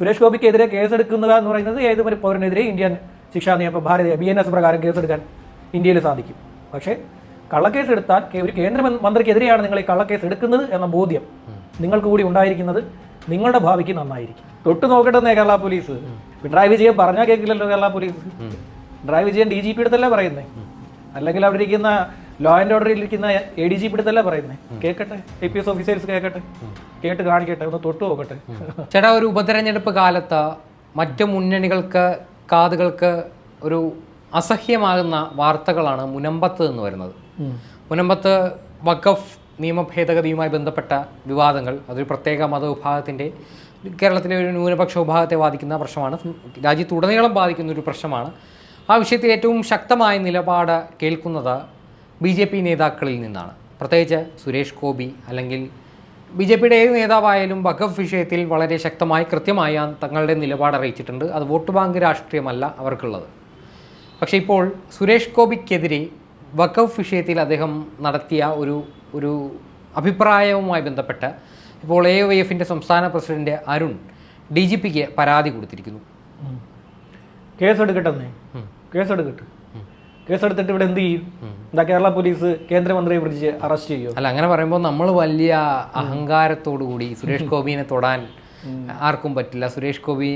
സുരേഷ് ഗോപിക്കെതിരെ കേസെടുക്കുന്നത് എന്ന് പറയുന്നത് ഏത് ഒരു പൗരനെതിരെ ഇന്ത്യൻ ശിക്ഷാ നിയമ ഭാരതീയ ബി എൻ എസ് പ്രകാരം കേസെടുക്കാൻ ഇന്ത്യയിൽ സാധിക്കും. പക്ഷേ കള്ളക്കേസ് എടുത്താൽ ഒരു കേന്ദ്ര മന്ത്രി- മന്ത്രിക്കെതിരെയാണ് നിങ്ങൾ ഈ കള്ളക്കേസ് എടുക്കുന്നത് എന്ന ബോധ്യം നിങ്ങൾക്ക് കൂടി ഉണ്ടായിരിക്കുന്നത് നിങ്ങളുടെ ഭാവിക്ക് നന്നായിരിക്കും. തൊട്ട് നോക്കട്ടെ കേരള പോലീസ്. പിണറായി വിജയൻ പറഞ്ഞാൽ കേൾക്കില്ലല്ലോ Kerala police. Pinarayi Vijayan D G P എടുത്തല്ലേ പറയുന്നത് അല്ലെങ്കിൽ അവിടെ ഇരിക്കുന്ന ലോ ആൻഡ് ഓർഡറിൽ ഇരിക്കുന്ന എ ഡി ജി പിടുത്തല്ല പറയുന്നത് കേൾക്കട്ടെ ഐ പി എസ് ഓഫീസേഴ്സ് കേൾക്കട്ടെ കേട്ട് കാണിക്കട്ടെ? ഒന്ന് തൊട്ട് നോക്കട്ടെ? ചേട്ടാ ഒരു ഉപതെരഞ്ഞെടുപ്പ് കാലത്ത് മറ്റു മുന്നണികൾക്ക് കാതുകൾക്ക് ഒരു അസഹ്യമാകുന്ന വാർത്തകളാണ് മുനമ്പത്ത് എന്ന് വരുന്നത്. മുനമ്പത്ത് വഖഫ് നിയമ ഭേദഗതിയുമായി ബന്ധപ്പെട്ട വിവാദങ്ങൾ അതൊരു പ്രത്യേക മതവിഭാഗത്തിന്റെ കേരളത്തിലെ ഒരു ന്യൂനപക്ഷ വിഭാഗത്തെ ബാധിക്കുന്ന പ്രശ്നമാണ്. രാജ്യത്തുടനീളം ബാധിക്കുന്ന ഒരു പ്രശ്നമാണ്. ആ വിഷയത്തിൽ ഏറ്റവും ശക്തമായ നിലപാട് കേൾക്കുന്നത് ബി ജെ പി നേതാക്കളിൽ നിന്നാണ്. പ്രത്യേകിച്ച് സുരേഷ് ഗോപി അല്ലെങ്കിൽ ബി ജെ പിയുടെ ഏത് നേതാവായാലും വഖഫ് വിഷയത്തിൽ വളരെ ശക്തമായി കൃത്യമായി തങ്ങളുടെ നിലപാട് അറിയിച്ചിട്ടുണ്ട്. അത് വോട്ട് ബാങ്ക് രാഷ്ട്രീയമല്ല അവർക്കുള്ളത്. പക്ഷേ ഇപ്പോൾ സുരേഷ് ഗോപിക്കെതിരെ വഖഫ് വിഷയത്തിൽ അദ്ദേഹം നടത്തിയ ഒരു ഒരു അഭിപ്രായവുമായി ബന്ധപ്പെട്ട് ഇപ്പോൾ എ വൈ എഫിന്റെ സംസ്ഥാന പ്രസിഡന്റ് അരുൺ ഡി ജി പിക്ക് പരാതി കൊടുത്തിരിക്കുന്നു. കേസെടുക്കട്ടെ കേസെടുക്കട്ടെ. കേസെടുത്തിട്ട് ഇവിടെ എന്ത് ചെയ്യും? എന്താ കേരള പോലീസ് കേന്ദ്രമന്ത്രിയെ പിടിച്ച് അറസ്റ്റ് ചെയ്യും അല്ല അങ്ങനെ പറയുമ്പോൾ നമ്മൾ വലിയ അഹങ്കാരത്തോടു കൂടി സുരേഷ് ഗോപിനെ തൊടാൻ ആർക്കും പറ്റില്ല. സുരേഷ് ഗോപി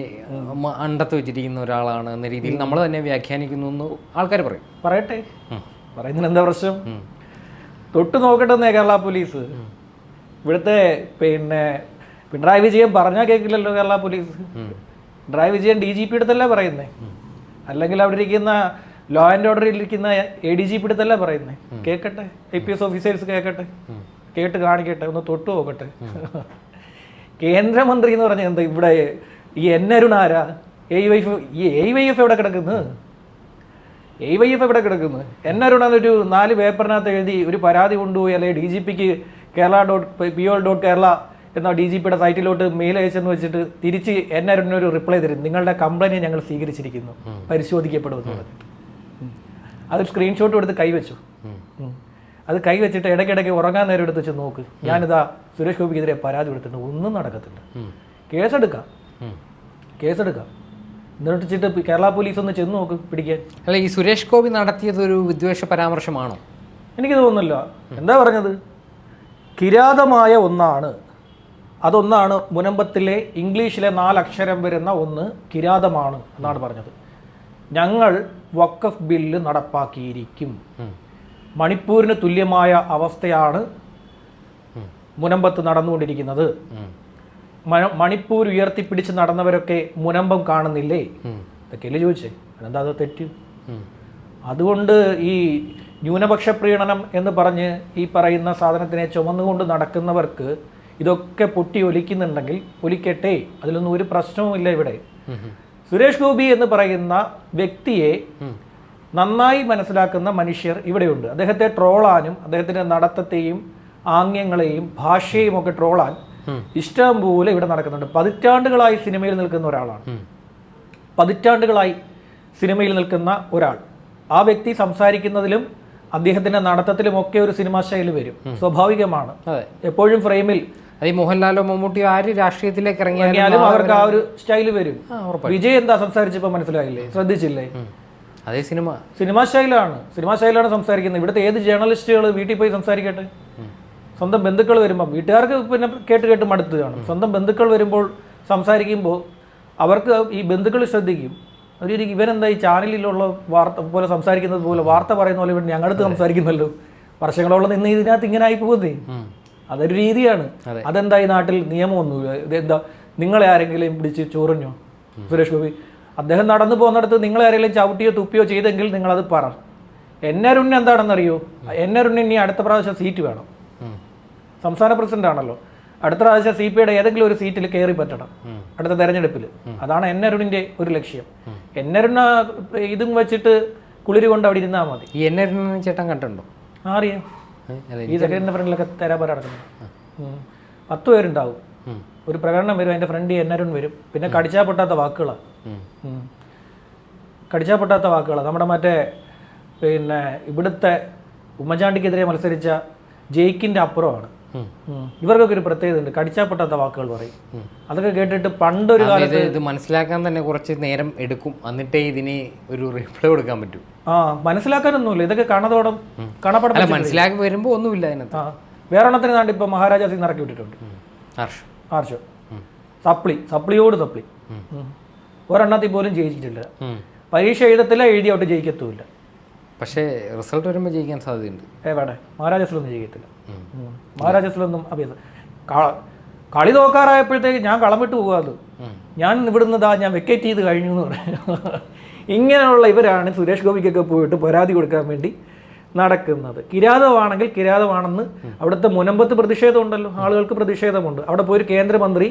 അണ്ടത്ത് വെച്ചിരിക്കുന്ന ഒരാളാണ് എന്ന രീതിയിൽ നമ്മൾ തന്നെ വ്യാഖ്യാനിക്കുന്നു എന്ന് ആൾക്കാർ പറയും. പറയട്ടെ. പറയുന്നതിന് എന്താ പ്രശ്നം? തൊട്ട് നോക്കട്ടെന്നേ കേരള പോലീസ്. ഇവിടുത്തെ പിന്നെ പിണറായി വിജയൻ പറഞ്ഞാൽ കേൾക്കില്ലല്ലോ Kerala police. Pinarayi Vijayan D G P അടുത്തല്ലേ പറയുന്നേ? അല്ലെങ്കിൽ അവിടെ ഇരിക്കുന്ന ലോ ആൻഡ് ഓർഡറിൽ ഇരിക്കുന്ന എ ഡി ജി പിടുത്തല്ല പറയുന്നേ? കേൾക്കട്ടെ ഐ പി എസ് ഓഫീസേഴ്സ് കേൾക്കട്ടെ കേട്ട് കാണിക്കട്ടെ? ഒന്ന് തൊട്ട് നോക്കട്ടെ? കേന്ദ്രമന്ത്രി എന്ന് പറഞ്ഞാൽ എന്താ ഇവിടെ ഈ എൻ അരുണാരാ എ വൈ എഫ് ഈ എ വൈ എഫ് എവിടെ കിടക്കുന്നത് എ വൈ എഫ് എവിടെ കിടക്കുന്നു? എൻ ഒരു നാല് പേപ്പറിനകത്ത് എഴുതി ഒരു പരാതി കൊണ്ടുപോയി അല്ലെങ്കിൽ ഡി ജി പിക്ക് Kerala dot P O dot Kerala എന്ന ഡി ജി പിയുടെ സൈറ്റിലോട്ട് മെയിൽ അയച്ചെന്ന് വെച്ചിട്ട് തിരിച്ച് എൻ അരുണിനൊരു റിപ്ലൈ തരും. നിങ്ങളുടെ കംപ്ലൈന്റ് ഞങ്ങൾ സ്വീകരിച്ചിരിക്കുന്നു. പരിശോധിക്കപ്പെടുമെന്ന് പറഞ്ഞു ഉം. അത് സ്ക്രീൻഷോട്ട് എടുത്ത് കൈവച്ചു. അത് കൈവച്ചിട്ട് ഇടയ്ക്കിടയ്ക്ക് ഉറങ്ങാൻ നേരം എടുത്ത് വെച്ച് നോക്ക്. ഞാനിതാ സുരേഷ് ഗോപിക്കെതിരെ പരാതി കൊടുത്തിട്ടുണ്ട്. ഒന്നും നടക്കത്തില്ല. കേസെടുക്കാം. കേസെടുക്കാം. എന്നിട്ട് കേരള പോലീസ് ഒന്ന് ചെന്ന് നോക്ക് പിടിക്കാൻ. അല്ല ഈ സുരേഷ് ഗോപി നടത്തിയത് ഒരു വിദ്വേഷ പരാമർശമാണോ? എനിക്ക് തോന്നുന്നില്ല. എന്താ പറഞ്ഞത്? കിരാതമായ ഒന്നാണ്. അതൊന്നാണ് മുനമ്പത്തിലെ ഇംഗ്ലീഷിലെ നാലക്ഷരം വരുന്ന ഒന്ന് കിരാതമാണ് എന്നാണ് പറഞ്ഞത്. ഞങ്ങൾ വക്കഫ് ബില്ല് നടപ്പാക്കിയിരിക്കും. മണിപ്പൂരിന് തുല്യമായ അവസ്ഥയാണ് മുനമ്പത്ത് നടന്നുകൊണ്ടിരിക്കുന്നത്. മണിപ്പൂർ ഉയർത്തിപ്പിടിച്ച് നടന്നവരൊക്കെ മുനമ്പം കാണുന്നില്ലേ? ഇതൊക്കെയല്ലേ ചോദിച്ചേ? അതെന്താ അത് തെറ്റ്? അതുകൊണ്ട് ഈ ന്യൂനപക്ഷ പ്രീണനം എന്ന് പറഞ്ഞ് ഈ പറയുന്ന സാധനത്തിനെ ചുമന്നുകൊണ്ട് നടക്കുന്നവർക്ക് ഇതൊക്കെ പൊട്ടി ഒലിക്കുന്നുണ്ടെങ്കിൽ ഒലിക്കട്ടെ. അതിലൊന്നും ഒരു പ്രശ്നവുമില്ല ഇവിടെ. സുരേഷ് ഗോപി എന്ന് പറയുന്ന വ്യക്തിയെ നന്നായി മനസ്സിലാക്കുന്ന മനുഷ്യർ ഇവിടെയുണ്ട്. അദ്ദേഹത്തെ ട്രോളാനും അദ്ദേഹത്തിന്റെ നടത്തത്തെയും ആംഗ്യങ്ങളെയും ഭാഷയും ഒക്കെ ട്രോളാൻ ഇഷ്ടം പോലെ ഇവിടെ നടക്കുന്നുണ്ട്. പതിറ്റാണ്ടുകളായി സിനിമയിൽ നിൽക്കുന്ന ഒരാളാണ്. പതിറ്റാണ്ടുകളായി സിനിമയിൽ നിൽക്കുന്ന ഒരാൾ. ആ വ്യക്തി സംസാരിക്കുന്നതിലും അദ്ദേഹത്തിന്റെ നടത്തത്തിലും ഒക്കെ ഒരു സിനിമാ ശൈലി വരും. സ്വാഭാവികമാണ്. എപ്പോഴും ഫ്രെയിമിൽ അത് ഈ മോഹൻലാലോ മമ്മൂട്ടിയോ ആര് രാഷ്ട്രീയത്തിലേക്ക് ഇറങ്ങിയാലും അവർക്ക് ആ ഒരു സ്റ്റൈൽ വരും. വിജയ് എന്താ സംസാരിച്ചപ്പോ മനസ്സിലായില്ലേ? ശ്രദ്ധിച്ചില്ലേ? അതേ സിനിമ. സിനിമാ സ്റ്റൈലാണ് സിനിമാ സ്റ്റൈലാണ് സംസാരിക്കുന്നത്. ഇവിടുത്തെ ഏത് ജേർണലിസ്റ്റുകൾ വീട്ടിൽ പോയി സംസാരിക്കട്ടെ? സ്വന്തം ബന്ധുക്കൾ വരുമ്പോൾ വീട്ടുകാർക്ക് പിന്നെ കേട്ട് കേട്ട് മടുത്ത് കാണും. സ്വന്തം ബന്ധുക്കൾ വരുമ്പോൾ സംസാരിക്കുമ്പോൾ അവർക്ക് ഈ ബന്ധുക്കൾ ശ്രദ്ധിക്കും. അവരിക്കും ഇവനെന്താ ഈ ചാനലിലുള്ള വാർത്ത പോലെ സംസാരിക്കുന്നത് പോലെ വാർത്ത പറയുന്ന പോലെ ഇവിടെ ഞങ്ങളടുത്ത് സംസാരിക്കുന്നല്ലോ. വർഷങ്ങളോളം നിന്ന് ഇതിനകത്ത് ഇങ്ങനെ ആയി പോകുന്നേ. അതൊരു രീതിയാണ്. അതെ. അതെന്താ ഈ നാട്ടിൽ നിയമമൊന്നുമില്ല ഇതെന്താ? നിങ്ങളെ ആരെങ്കിലും പിടിച്ച് ചോറിഞ്ഞോ? സുരേഷ് ഗോപി അദ്ദേഹം നടന്നു പോകുന്നിടത്ത് നിങ്ങളെ ആരെങ്കിലും ചവിട്ടിയോ തുപ്പിയോ ചെയ്തെങ്കിൽ നിങ്ങളത് പറ. എന്നരുണ്ണ് എന്താണെന്നറിയോ? ഉണ്ണി ഇനി അടുത്ത പ്രാവശ്യം സീറ്റ് വേണം. സംസ്ഥാന പ്രസിഡന്റ് ആണല്ലോ. അടുത്ത പ്രാവശ്യം സി പി ഐയുടെ ഏതെങ്കിലും ഒരു സീറ്റിൽ കയറി പറ്റണം. അടുത്ത തെരഞ്ഞെടുപ്പിൽ അതാണ് എന്നരുണിന്റെ ഒരു ലക്ഷ്യം. എന്നരുണ ഇതും വെച്ചിട്ട് കുളിര് കൊണ്ട് അവിടെ ഇരുന്നാൽ മതി. ഈ എന്നെ ചേട്ടൻ കണ്ടുണ്ടോ അറിയാം ഈ സെക്രട്ടറിന്റെ ഫ്രണ്ടിലൊക്കെ തരാപര നടക്കുന്നത്. പത്ത് പേരുണ്ടാവും. ഒരു പ്രകടനം വരും എന്റെ ഫ്രണ്ട് എന്നരുൺ വരും. പിന്നെ കടിച്ചാ പൊട്ടാത്ത വാക്കുകളാണ് കടിച്ചാൽ കടിച്ചാ പൊട്ടാത്ത വാക്കുകളാണ് നമ്മുടെ മറ്റേ പിന്നെ ഇവിടുത്തെ ഉമ്മൻചാണ്ടിക്കെതിരെ മത്സരിച്ച ജയിക്കിന്റെ അപ്പുറമാണ്. ഇവർക്കൊക്കെ ഒരു പ്രത്യേകത ഉണ്ട് കടിച്ചാൽ പൊട്ടാത്ത വാക്കുകൾ പറയും. അതൊക്കെ കേട്ടിട്ട് പണ്ടൊരു കാലത്ത് ഇത് മനസ്സിലാക്കാൻ തന്നെ കുറച്ച് നേരം എടുക്കും. എന്നിട്ടേ ഇതിന് ഒരു റിപ്ലൈ കൊടുക്കാൻ പറ്റും. ആ മനസ്സിലാക്കാനൊന്നുമില്ല. ഇതൊക്കെ കണതോടം കാണപ്പെടാൻ മനസ്സിലാക്കി വരുമ്പോൾ ഒന്നുമില്ല അതിനകത്ത്. വേറെണ്ണത്തിന് വേറെ എണ്ണത്തിന് ഇപ്പൊ മഹാരാജാ സിംഗ് ഇറക്കി വിട്ടിട്ടുണ്ട്. ആർഷോ സപ്ലി സപ്ലിയോട് സപ്ലി. ഒരെണ്ണത്തിൽ പോലും ജയിച്ചിട്ടില്ല. പരീക്ഷ എഴുതത്തില്ല എഴുതിയോട്ട് ജയിക്കത്തുമില്ല. പക്ഷേ റിസൾട്ട് വരുമ്പോൾ ജയിക്കാൻ സാധ്യതയുണ്ട്. എവിടെ മഹാരാജസിലൊന്നും ജയിക്കത്തില്ല. മഹാരാജസിലൊന്നും അഭ്യസം കളി നോക്കാറായപ്പോഴത്തേക്ക് ഞാൻ കളം വിട്ടു പോകാത് ഞാൻ ഇവിടുന്ന് ദാ ഞാൻ വെക്കേറ്റ് ചെയ്ത് കഴിഞ്ഞു എന്ന് പറഞ്ഞു ഇങ്ങനെയുള്ള ഇവരാണ് സുരേഷ് ഗോപിക്കൊക്കെ പോയിട്ട് പരാതി കൊടുക്കാൻ വേണ്ടി നടക്കുന്നത്. കിരാതമാണെങ്കിൽ കിരാതമാണെന്ന് അവിടുത്തെ മുനമ്പത്ത് പ്രതിഷേധം ഉണ്ടല്ലോ ആളുകൾക്ക് പ്രതിഷേധമുണ്ട്. അവിടെ പോയി കേന്ദ്രമന്ത്രി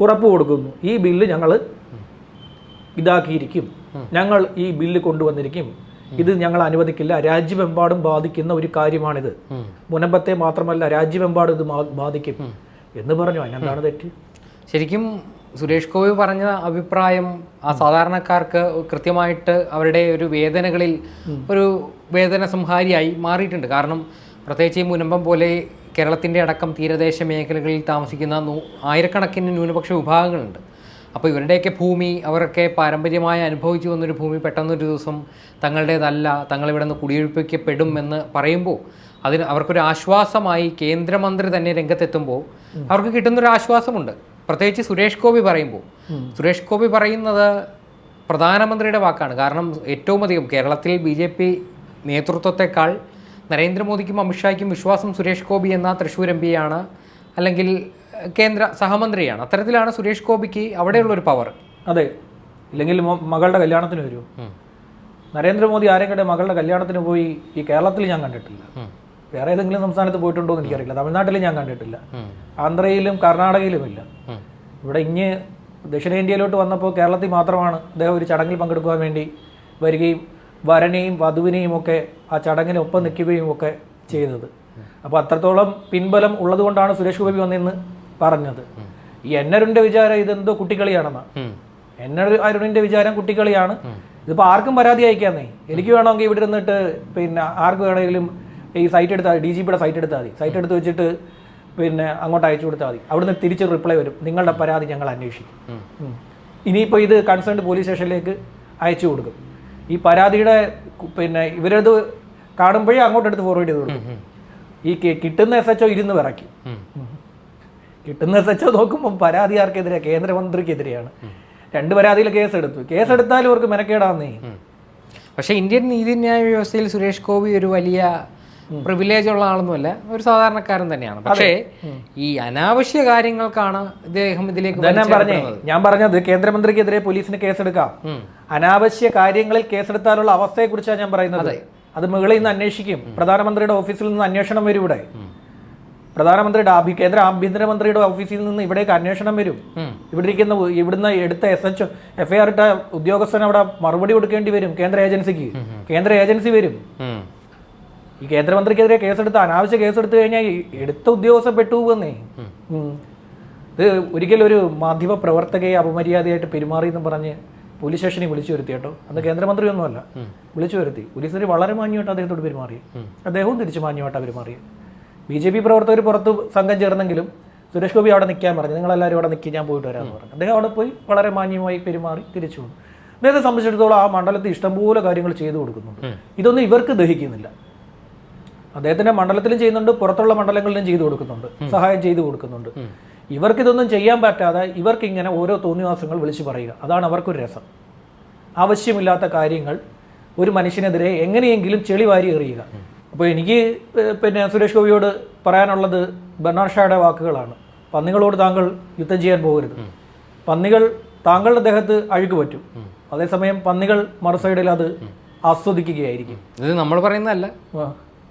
ഉറപ്പ് കൊടുക്കുന്നു. ഈ ബില്ല് ഞങ്ങൾ ഇതാക്കിയിരിക്കും. ഞങ്ങൾ ഈ ബില്ല് കൊണ്ടുവന്നിരിക്കും. ഇത് ഞങ്ങൾ അനുവദിക്കില്ല. രാജ്യമെമ്പാടും ബാധിക്കുന്ന ഒരു കാര്യമാണിത്. മുനമ്പത്തെ മാത്രമല്ല രാജ്യമെമ്പാടും ഇത് ബാധിക്കും. എന്ന് പറഞ്ഞു. അതിനെന്താണ് തെറ്റ്? ശരിക്കും സുരേഷ് ഗോപി പറഞ്ഞ അഭിപ്രായം ആ സാധാരണക്കാർക്ക് കൃത്യമായിട്ട് അവരുടെ ഒരു വേദനകളിൽ ഒരു വേദന സംഹാരിയായി മാറിയിട്ടുണ്ട്. കാരണം പ്രത്യേകിച്ച് ഈ മുനമ്പം പോലെ കേരളത്തിന്റെ അടക്കം തീരദേശ മേഖലകളിൽ താമസിക്കുന്ന ആയിരക്കണക്കിന് ന്യൂനപക്ഷ വിഭാഗങ്ങളുണ്ട്. അപ്പോൾ ഇവരുടെയൊക്കെ ഭൂമി അവരൊക്കെ പാരമ്പര്യമായി അനുഭവിച്ചു വന്നൊരു ഭൂമി പെട്ടെന്നൊരു ദിവസം തങ്ങളുടേതല്ല തങ്ങളിവിടെ നിന്ന് കുടിയൊഴിപ്പിക്കപ്പെടും എന്ന് പറയുമ്പോൾ അതിന് അവർക്കൊരു ആശ്വാസമായി കേന്ദ്രമന്ത്രി തന്നെ രംഗത്തെത്തുമ്പോൾ അവർക്ക് കിട്ടുന്നൊരു ആശ്വാസമുണ്ട്. പ്രത്യേകിച്ച് സുരേഷ് ഗോപി പറയുമ്പോൾ സുരേഷ് ഗോപി പറയുന്നത് പ്രധാനമന്ത്രിയുടെ വാക്കാണ്. കാരണം ഏറ്റവും അധികം കേരളത്തിൽ ബി ജെ പി നേതൃത്വത്തെക്കാൾ നരേന്ദ്രമോദിക്കും അമിത്ഷായ്ക്കും വിശ്വാസം സുരേഷ് ഗോപി എന്ന തൃശ്ശൂർ എം പിയാണ് അല്ലെങ്കിൽ കേന്ദ്ര സഹമന്ത്രിയാണ്. അത്തരത്തിലാണ് സുരേഷ് ഗോപിക്ക് അവിടെയുള്ള ഒരു പവർ അതെ. ഇല്ലെങ്കിൽ മകളുടെ കല്യാണത്തിന് വരൂ നരേന്ദ്രമോദി ആരെങ്കിലും മകളുടെ കല്യാണത്തിന് പോയി ഈ കേരളത്തിൽ ഞാൻ കണ്ടിട്ടില്ല. വേറെ ഏതെങ്കിലും സംസ്ഥാനത്ത് പോയിട്ടുണ്ടോ എന്ന് എനിക്കറിയില്ല. തമിഴ്നാട്ടിൽ ഞാൻ കണ്ടിട്ടില്ല. ആന്ധ്രയിലും കർണാടകയിലും ഇല്ല ഇവിടെ ഇങ്ങ് ദക്ഷിണേന്ത്യയിലോട്ട് വന്നപ്പോൾ കേരളത്തിൽ മാത്രമാണ് അദ്ദേഹം ഒരു ചടങ്ങിൽ പങ്കെടുക്കുവാൻ വേണ്ടി വരികയും വരനെയും വധുവിനെയും ഒക്കെ ആ ചടങ്ങിന് ഒപ്പം നിൽക്കുകയും ഒക്കെ ചെയ്തത്. അപ്പോൾ അത്രത്തോളം പിൻബലം ഉള്ളതുകൊണ്ടാണ് സുരേഷ് ഗോപി വന്നെന്ന് പറഞ്ഞത്. ഈ എന്നരുടെ വിചാരം ഇതെന്തോ കുട്ടിക്കളിയാണെന്നാണ് എന്നരുടെ അരുണിന്റെ വിചാരം കുട്ടിക്കളിയാണ് ഇതിപ്പോൾ ആർക്കും പരാതി അയക്കാന്നേ. എനിക്ക് വേണമെങ്കിൽ ഇവിടെ നിന്നിട്ട് പിന്നെ ആർക്ക് വേണമെങ്കിലും ഈ സൈറ്റ് എടുത്താൽ ഡി ജി പിയുടെ സൈറ്റ് എടുത്താൽ മതി. സൈറ്റ് എടുത്ത് വെച്ചിട്ട് പിന്നെ അങ്ങോട്ട് അയച്ചു കൊടുത്താൽ മതി. അവിടുന്ന് തിരിച്ച് റിപ്ലൈ വരും. നിങ്ങളുടെ പരാതി ഞങ്ങൾ അന്വേഷിക്കും. ഇനിയിപ്പോൾ ഇത് കൺസേൺഡ് പോലീസ് സ്റ്റേഷനിലേക്ക് അയച്ചു കൊടുക്കും. ഈ പരാതിയുടെ പിന്നെ ഇവരത് കാണുമ്പോഴേ അങ്ങോട്ടെടുത്ത് ഫോർവേഡ് ചെയ്ത് കൊടുക്കും. ഈ കിട്ടുന്ന എസ് എച്ച് ഒ ഇരുന്ന് വിറയ്ക്കും. കിട്ടുന്ന സച്ച നോക്കുമ്പോൾ പരാതി ആർക്കെതിരെ കേന്ദ്രമന്ത്രിക്കെതിരെയാണ്. രണ്ട് പരാതിയിൽ കേസെടുത്തു. എടുത്തു കേസ് എടുത്താലും അവർക്ക് മെനക്കേടാന്നേ. പക്ഷേ ഇന്ത്യൻ നീതിന്യായ വ്യവസ്ഥയിൽ സുരേഷ് ഗോപി ഒരു വലിയ പ്രിവിലേജ് ഉള്ള ആളൊന്നുമല്ല. ഒരു സാധാരണക്കാരൻ തന്നെയാണ്. പക്ഷേ ഈ അനാവശ്യ കാര്യങ്ങൾക്കാണ് ഇദ്ദേഹം ഇതിലേക്ക് ഇതാ ഞാൻ പറഞ്ഞേ. ഞാൻ പറഞ്ഞത് കേന്ദ്രമന്ത്രിക്കെതിരെ പോലീസിന് കേസെടുക്കാം. അനാവശ്യ കാര്യങ്ങളിൽ കേസെടുത്താലുള്ള അവസ്ഥയെക്കുറിച്ചാണ് ഞാൻ പറയുന്നത്. അത്. മുകളിൽ നിന്ന് അന്വേഷിക്കും. പ്രധാനമന്ത്രിയുടെ ഓഫീസിൽ നിന്ന് അന്വേഷണം വരും ഇവിടെ. പ്രധാനമന്ത്രിയുടെ ആഭ്യ കേന്ദ്ര ആഭ്യന്തരമന്ത്രിയുടെ ഓഫീസിൽ നിന്ന് ഇവിടേക്ക് അന്വേഷണം വരും. ഇവിടെ ഇരിക്കുന്ന ഇവിടുന്ന് എടുത്ത S H F I R ഇട്ട ഉദ്യോഗസ്ഥൻ അവിടെ മറുപടി കൊടുക്കേണ്ടി വരും കേന്ദ്ര ഏജൻസിക്ക്. കേന്ദ്ര ഏജൻസി വരും. ഈ കേന്ദ്രമന്ത്രിക്കെതിരെ കേസെടുത്ത് അനാവശ്യ കേസെടുത്തു കഴിഞ്ഞാൽ എടുത്ത ഉദ്യോഗസ്ഥൻ പെട്ടുപോകുന്നേ. ഇത് ഒരിക്കലും ഒരു മാധ്യമ പ്രവർത്തകയെ അപമര്യാദയായിട്ട് പെരുമാറി എന്ന് പറഞ്ഞ് പോലീസ് സ്റ്റേഷനിൽ വിളിച്ചു വരുത്തി കേട്ടോ. അന്ന് കേന്ദ്രമന്ത്രി ഒന്നുമല്ല വിളിച്ചു വരുത്തി. പോലീസുകാർ വളരെ മാന്യമായിട്ട് അദ്ദേഹത്തോട് പെരുമാറി. അദ്ദേഹവും തിരിച്ചു മാന്യമായിട്ടാണ് പെരുമാറി ബി ജെ പി പ്രവർത്തകർ പുറത്ത് സംഘം ചേർന്നെങ്കിലും സുരേഷ് ഗോപി അവിടെ നിൽക്കാൻ പറഞ്ഞു. നിങ്ങളെല്ലാവരും അവിടെ നിൽക്കി ഞാൻ പോയിട്ട് വരാമെന്ന് പറഞ്ഞു. അദ്ദേഹം അവിടെ പോയി വളരെ മാന്യമായി പെരുമാറി തിരിച്ചു വന്നു. അദ്ദേഹത്തെ സംബന്ധിച്ചിടത്തോളം ആ മണ്ഡലത്തിൽ ഇഷ്ടംപോലെ കാര്യങ്ങൾ ചെയ്തു കൊടുക്കുന്നുണ്ട്. ഇതൊന്നും ഇവർക്ക് ദഹിക്കുന്നില്ല. അദ്ദേഹത്തിന്റെ മണ്ഡലത്തിലും ചെയ്യുന്നുണ്ട് പുറത്തുള്ള മണ്ഡലങ്ങളിലും ചെയ്തു കൊടുക്കുന്നുണ്ട് സഹായം ചെയ്തു കൊടുക്കുന്നുണ്ട്. ഇവർക്ക് ഇതൊന്നും ചെയ്യാൻ പറ്റാതെ ഇവർക്ക് ഇങ്ങനെ ഓരോ തോന്നിവാസങ്ങൾ വിളിച്ചു പറയുക. അതാണ് അവർക്കൊരു രസം. ആവശ്യമില്ലാത്ത കാര്യങ്ങൾ ഒരു മനുഷ്യനെതിരെ എങ്ങനെയെങ്കിലും ചെളി വാരി എറിയുക. അപ്പോൾ എനിക്ക് പിന്നെ സുരേഷ് ഗോപിയോട് പറയാനുള്ളത് ബെർണാഡ് ഷായുടെ വാക്കുകളാണ്. പന്നികളോട് താങ്കൾ യുദ്ധം ചെയ്യാൻ പോകരുത്. പന്നികൾ താങ്കളുടെ ദേഹത്ത് അഴുക്ക് പറ്റും അതേസമയം പന്നികൾ മറുസൈഡിൽ അത് ആസ്വദിക്കുകയായിരിക്കും. ഇത് നമ്മൾ പറയുന്നതല്ല.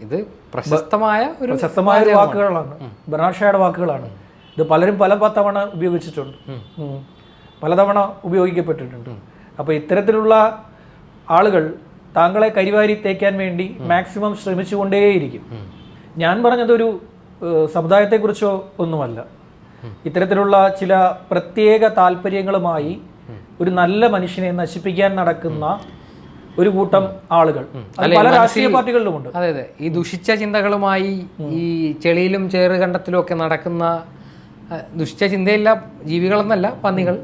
ഇത് പ്രശസ്തമായ ഒരു പ്രശസ്തമായ ഒരു വാക്കുകളാണ്. ബെർണാഡ് ഷായുടെ വാക്കുകളാണ്. ഇത് പലരും പല തവണ ഉപയോഗിച്ചിട്ടുണ്ട്. പലതവണ ഉപയോഗിക്കപ്പെട്ടിട്ടുണ്ട്. അപ്പോൾ ഇത്തരത്തിലുള്ള ആളുകൾ താങ്കളെ കരിവാരി തേക്കാൻ വേണ്ടി മാക്സിമം ശ്രമിച്ചുകൊണ്ടേയിരിക്കും. ഞാൻ പറഞ്ഞതൊരു സമുദായത്തെക്കുറിച്ചോ ഒന്നുമല്ല. ഇത്തരത്തിലുള്ള ചില പ്രത്യേക താല്പര്യങ്ങളുമായി ഒരു നല്ല മനുഷ്യനെ നശിപ്പിക്കാൻ നടക്കുന്ന ഒരു കൂട്ടം ആളുകൾ. പല രാഷ്ട്രീയ പാർട്ടികളിലുമുണ്ട്. അതെ അതെ. ഈ ദുഷിച്ച ചിന്തകളുമായി ഈ ചെളിയിലും ചേറ് കണ്ടത്തിലും ഒക്കെ നടക്കുന്ന ദുഷിച്ച ചിന്തയില്ല ജീവികളെന്നല്ല പന്നികൾ.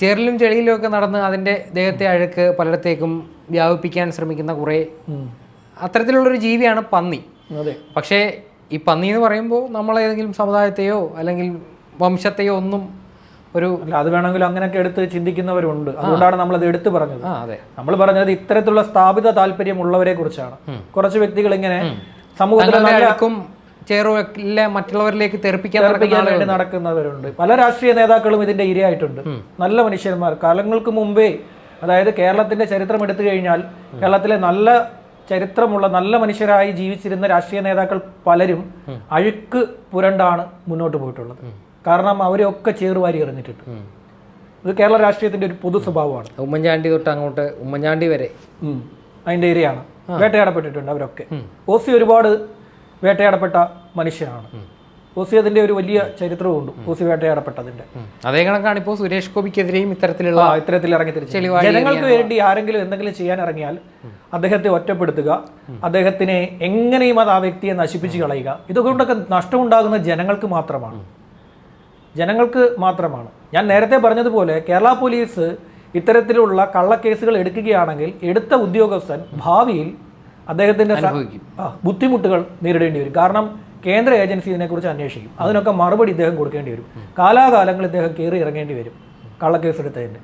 ചേറിലും ചെളിയിലും ഒക്കെ നടന്ന് അതിന്റെ ദേഹത്തെ അഴുക്ക് പലയിടത്തേക്കും വ്യാപിപ്പിക്കാൻ ശ്രമിക്കുന്ന കുറേ. അത്തരത്തിലുള്ളൊരു ജീവിയാണ് പന്നി. അതെ. പക്ഷേ ഈ പന്നി എന്ന് പറയുമ്പോൾ നമ്മൾ ഏതെങ്കിലും സമുദായത്തെയോ അല്ലെങ്കിൽ വംശത്തെയോ ഒന്നും ഒരു അല്ല അത് വേണമെങ്കിൽ അങ്ങനെയൊക്കെ എടുത്ത് ചിന്തിക്കുന്നവരുണ്ട്. അതുകൊണ്ടാണ് നമ്മൾ അത് എടുത്തു പറഞ്ഞത്. അതെ. നമ്മൾ പറഞ്ഞത് ഇത്തരത്തിലുള്ള സ്ഥാപിത താല്പര്യമുള്ളവരെ കുറിച്ചാണ്. കുറച്ച് വ്യക്തികൾ ഇങ്ങനെ സമൂഹത്തിൽ തങ്ങളുടെ നല്ല അഴുക്കും ചേറും ഒക്കെ മറ്റുള്ളവരിലേക്ക് തെറിപ്പിക്കാൻ വേണ്ടി നടക്കുന്നവരുണ്ട്. പല രാഷ്ട്രീയ നേതാക്കളും ഇതിന്റെ ഇരയായിട്ടുണ്ട്. നല്ല മനുഷ്യന്മാർ. കാലങ്ങൾക്ക് മുമ്പേ അതായത് കേരളത്തിന്റെ ചരിത്രം എടുത്തു കഴിഞ്ഞാൽ കേരളത്തിലെ നല്ല ചരിത്രമുള്ള നല്ല മനുഷ്യരായി ജീവിച്ചിരുന്ന രാഷ്ട്രീയ നേതാക്കൾ പലരും അഴുക്ക് പുരണ്ടാണ് മുന്നോട്ട് പോയിട്ടുള്ളത്. കാരണം അവരെയൊക്കെ ചേറുവാരി എറിഞ്ഞിട്ടുണ്ട് ഇത് കേരള രാഷ്ട്രീയത്തിന്റെ ഒരു പൊതു സ്വഭാവമാണ്. ഉമ്മൻചാണ്ടി തൊട്ട് അങ്ങോട്ട് ഉമ്മൻചാണ്ടി വരെ. അതിന്റെ ഇരയാണ് വേട്ടയാടപ്പെട്ടിട്ടുണ്ട് അവരൊക്കെ. ഓസി ഒരുപാട് വേട്ടയാടപ്പെട്ട മനുഷ്യനാണ്. ഓസി അതിന്റെ ഒരു വലിയ ചരിത്രമുണ്ട് ഓസി വേട്ടയാടപ്പെട്ടതിന്റെ അതേ കണക്കാണ് ഇപ്പോൾ സുരേഷ് ഗോപിക്കെതിരെയും ഇത്തരത്തിലുള്ള ഇത്തരത്തിൽ ഇറങ്ങി തിരിച്ചു ജനങ്ങൾക്ക് വേണ്ടി ആരെങ്കിലും എന്തെങ്കിലും ചെയ്യാൻ ഇറങ്ങിയാൽ അദ്ദേഹത്തെ ഒറ്റപ്പെടുത്തുക അദ്ദേഹത്തിനെ എങ്ങനെയും അത് ആ വ്യക്തിയെ നശിപ്പിച്ച് കളയുക. ഇതുകൊണ്ടൊക്കെ നഷ്ടമുണ്ടാകുന്ന ജനങ്ങൾക്ക് മാത്രമാണ്. ജനങ്ങൾക്ക് മാത്രമാണ്. ഞാൻ നേരത്തെ പറഞ്ഞതുപോലെ കേരള പോലീസ് ഇത്തരത്തിലുള്ള കള്ളക്കേസുകൾ എടുക്കുകയാണെങ്കിൽ എടുത്ത ഉദ്യോഗസ്ഥൻ ഭാവിയിൽ. ആ, ബുദ്ധിമുട്ടുകൾ നേരിടേണ്ടി വരും. കാരണം കേന്ദ്ര ഏജൻസി ഇതിനെക്കുറിച്ച് അന്വേഷിക്കും. അതിനൊക്കെ മറുപടി ഇദ്ദേഹം കൊടുക്കേണ്ടി വരും. കാലാകാലങ്ങൾ ഇദ്ദേഹം കയറി ഇറങ്ങേണ്ടി വരും കള്ളക്കേസ് എടുത്തതിന്റെ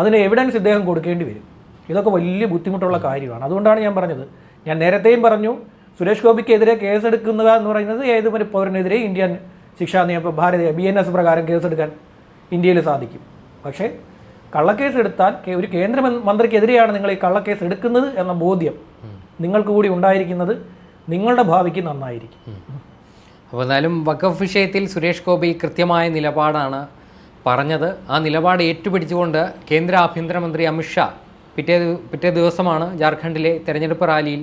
അതിന് എവിഡൻസ് ഇദ്ദേഹം കൊടുക്കേണ്ടി വരും. ഇതൊക്കെ വലിയ ബുദ്ധിമുട്ടുള്ള കാര്യമാണ്. അതുകൊണ്ടാണ് ഞാൻ പറഞ്ഞത്. ഞാൻ നേരത്തെയും പറഞ്ഞു സുരേഷ് ഗോപിക്കെതിരെ കേസെടുക്കുക എന്ന് പറയുന്നത് ഏത് ഒരു പൗരനെതിരെ ഇന്ത്യൻ ശിക്ഷാ നിയമ ഭാരതീയ ബി എൻ എസ് പ്രകാരം കേസെടുക്കാൻ ഇന്ത്യയിൽ സാധിക്കും. പക്ഷേ കള്ളക്കേസ് എടുത്താൽ ഒരു കേന്ദ്ര മന്ത്രിക്കെതിരെയാണ് നിങ്ങൾ ഈ കള്ളക്കേസ് എടുക്കുന്നത് എന്ന ബോധ്യം നിങ്ങൾക്ക് കൂടി ഉണ്ടായിരിക്കുന്നത് നിങ്ങളുടെ ഭാവിക്ക് നന്നായിരിക്കും. അപ്പോൾ എന്നാലും വഖഫ് വിഷയത്തിൽ സുരേഷ് ഗോപി കൃത്യമായ നിലപാടാണ് പറഞ്ഞത്. ആ നിലപാട് ഏറ്റുപിടിച്ചുകൊണ്ട് കേന്ദ്ര ആഭ്യന്തരമന്ത്രി അമിത്ഷാ പിറ്റേ പിറ്റേ ദിവസമാണ് ജാർഖണ്ഡിലെ തെരഞ്ഞെടുപ്പ് റാലിയിൽ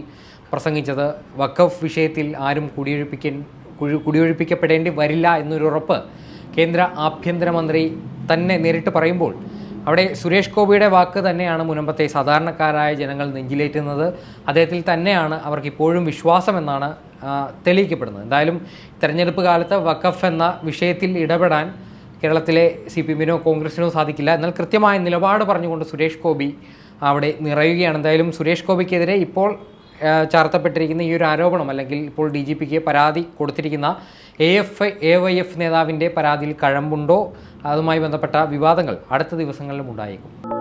പ്രസംഗിച്ചത്. വഖഫ് വിഷയത്തിൽ ആരും കുടിയൊഴിപ്പിക്കൻ കുടിയൊഴിപ്പിക്കപ്പെടേണ്ടി വരില്ല എന്നൊരു ഉറപ്പ് കേന്ദ്ര ആഭ്യന്തരമന്ത്രി തന്നെ നേരിട്ട് പറയുമ്പോൾ അവിടെ സുരേഷ് ഗോപിയുടെ വാക്ക് തന്നെയാണ് മുനമ്പത്തെ സാധാരണക്കാരായ ജനങ്ങൾ നെഞ്ചിലേറ്റുന്നത്. അദ്ദേഹത്തിൽ തന്നെയാണ് അവർക്ക് ഇപ്പോഴും വിശ്വാസമെന്നാണ് തെളിയിക്കപ്പെടുന്നത്. എന്തായാലും തെരഞ്ഞെടുപ്പ് കാലത്ത് വഖഫ് എന്ന വിഷയത്തിൽ ഇടപെടാൻ കേരളത്തിലെ സി പി എമ്മിനോ കോൺഗ്രസിനോ സാധിക്കില്ല. എന്നാൽ കൃത്യമായ നിലപാട് പറഞ്ഞുകൊണ്ട് സുരേഷ് ഗോപി അവിടെ നിറയുകയാണ്. എന്തായാലും സുരേഷ് ഗോപിക്കെതിരെ ഇപ്പോൾ ചാർത്തപ്പെട്ടിരിക്കുന്ന ഈ ഒരു ആരോപണം അല്ലെങ്കിൽ ഇപ്പോൾ ഡി ജി പിക്ക് പരാതി കൊടുത്തിരിക്കുന്ന A F A Y F നേതാവിന്റെ പരാതിയിൽ കഴമ്പുണ്ടോ? അതുമായി ബന്ധപ്പെട്ട വിവാദങ്ങൾ അടുത്ത ദിവസങ്ങളിലും ഉണ്ടായേക്കും.